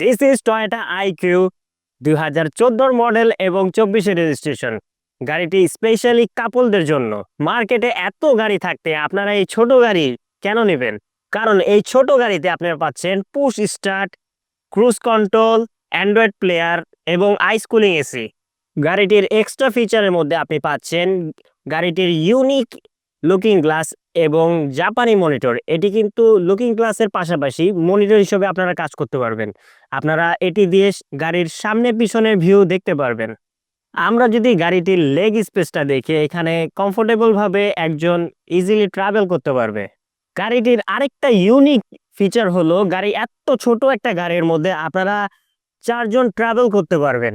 This is Toyota IQ দুই হাজার চোদ্দোর মডেল এবং চব্বিশে রেজিস্ট্রেশন গাড়িটি স্পেশালি কাপলদের জন্য। মার্কেটে এত গাড়ি থাকতে আপনারা এই ছোট গাড়ি কেন নেবেন? কারণ এই ছোট গাড়িতে আপনারা পাচ্ছেন push start cruise control Android player এবং আইস কুলিং এসি গাড়িটির এক্সট্রা ফিচারের মধ্যে আপনি পাচ্ছেন গাড়িটির ইউনিক লুকিং গ্লাস এবং জাপানি মনিটর এটি কিন্তু লুকিং গ্লাসের পাশাপাশি মনিটর হিসেবে আপনারা কাজ করতে পারবেন। আপনারা এটি দিয়ে গাড়ির সামনে পিছনের ভিউ দেখতে পারবেন। আমরা যদি গাড়িটির লেগ স্পেসটা দেখি, এখানে কমফোর্টেবলভাবে একজন ইজিলি ট্রাভেল করতে পারবে। গাড়িটির আরেকটা ইউনিক ফিচার হলো, গাড়ি এত ছোট একটা গাড়ির মধ্যে আপনারা চারজন ট্রাভেল করতে পারবেন।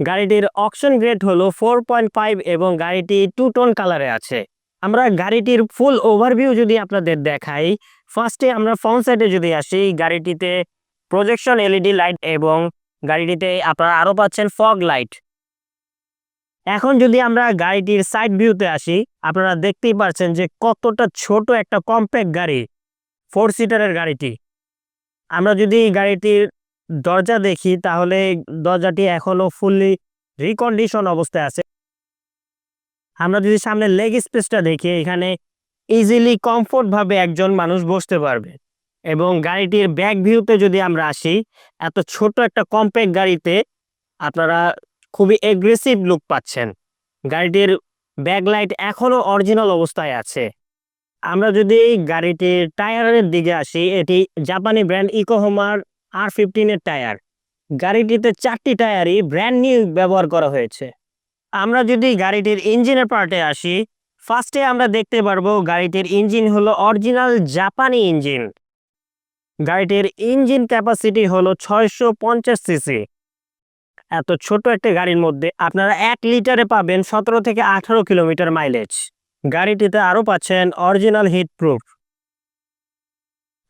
গাড়িটির অকশন গ্রেড হলো ফোর পয়েন্ট ফাইভ এবং গাড়িটি টু টোন কালারে আছে। আমরা গাড়িটির ফুল ওভারভিউ যদি আপনাদের দেখাই, ফার্স্টে আমরা ফ্রন্ট সাইডে যদি আসি, গাড়িটিতে প্রজেকশন এলইডি লাইট এবং গাড়িটিতে আপনারা আরও পাচ্ছেন ফগ লাইট এখন যদি আমরা গাড়িটির সাইড ভিউতে আসি, আপনারা দেখতেই পাচ্ছেন যে কতটা ছোট একটা কম্প্যাক্ট গাড়ি ফোর সিটারের গাড়িটি। আমরা যদি গাড়িটির দরজা দেখি, তাহলে দরজাটি এখনও ফুললি রিকন্ডিশন অবস্থায় আছে। আমরা যদি সামনে লেগ স্পেসটা দেখি, এখানে ইজিলি কমফোর্ট ভাবে একজন মানুষ বসতে পারবে। এবং গাড়িটির ব্যাক ভিউতে যদি আমরা আসি, এত ছোট একটা কম্প্যাক্ট গাড়িতে আপনারা খুবই এগ্রেসিভ লুক পাচ্ছেন। গাড়িটির ব্যাকলাইট এখনও অরিজিনাল অবস্থায় আছে। আমরা যদি গাড়িটির টায়ারের দিকে আসি, এটি জাপানি ব্র্যান্ড ইকোহোমার আর ফিফটিনের টায়ার। গাড়িটিতে চারটি টায়ারই ব্র্যান্ড নিউ ব্যবহার করা হয়েছে। আমরা যদি গাড়িটির ইঞ্জিনের পার্টে আসি ফার্স্টে আমরা দেখতে পারব গাড়িটির ইঞ্জিন হলো অরিজিনাল জাপানি ইঞ্জিন। গাড়িটির ইঞ্জিন ক্যাপাসিটি হলো ছয়শো পঞ্চাশ সিসি এত ছোট একটা গাড়ির মধ্যে আপনারা এক লিটারে পাবেন সতেরো থেকে আঠারো কিলোমিটার মাইলেজ গাড়িটিতে আরও পাচ্ছেন অরিজিনাল হিট প্রুফ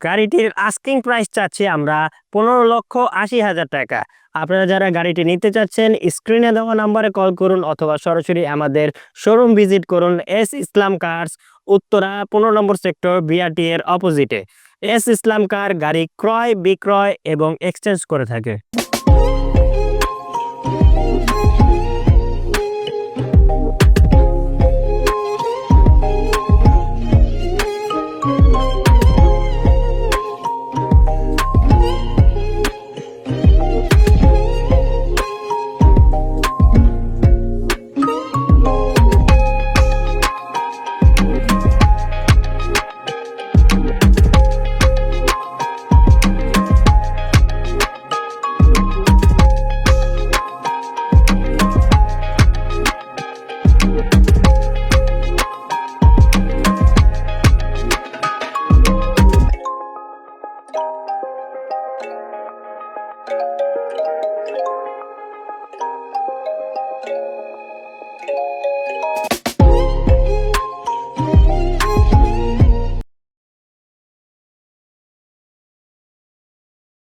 গাড়িটির আস্কিং প্রাইস চাচ্ছি আমরা পনেরো লক্ষ আশি হাজার টাকা। আপনারা যারা গাড়িটি নিতে চাচ্ছেন স্ক্রিনে দেওয়া নাম্বারে কল করুন অথবা সরাসরি আমাদের শোরুম ভিজিট করুন এস ইসলাম কার্স উত্তরা, পনেরো নম্বর সেক্টর বিআরটি এর অপোজিটে এস ইসলাম কার গাড়ি ক্রয়, বিক্রয় এবং এক্সচেঞ্জ করে থাকে।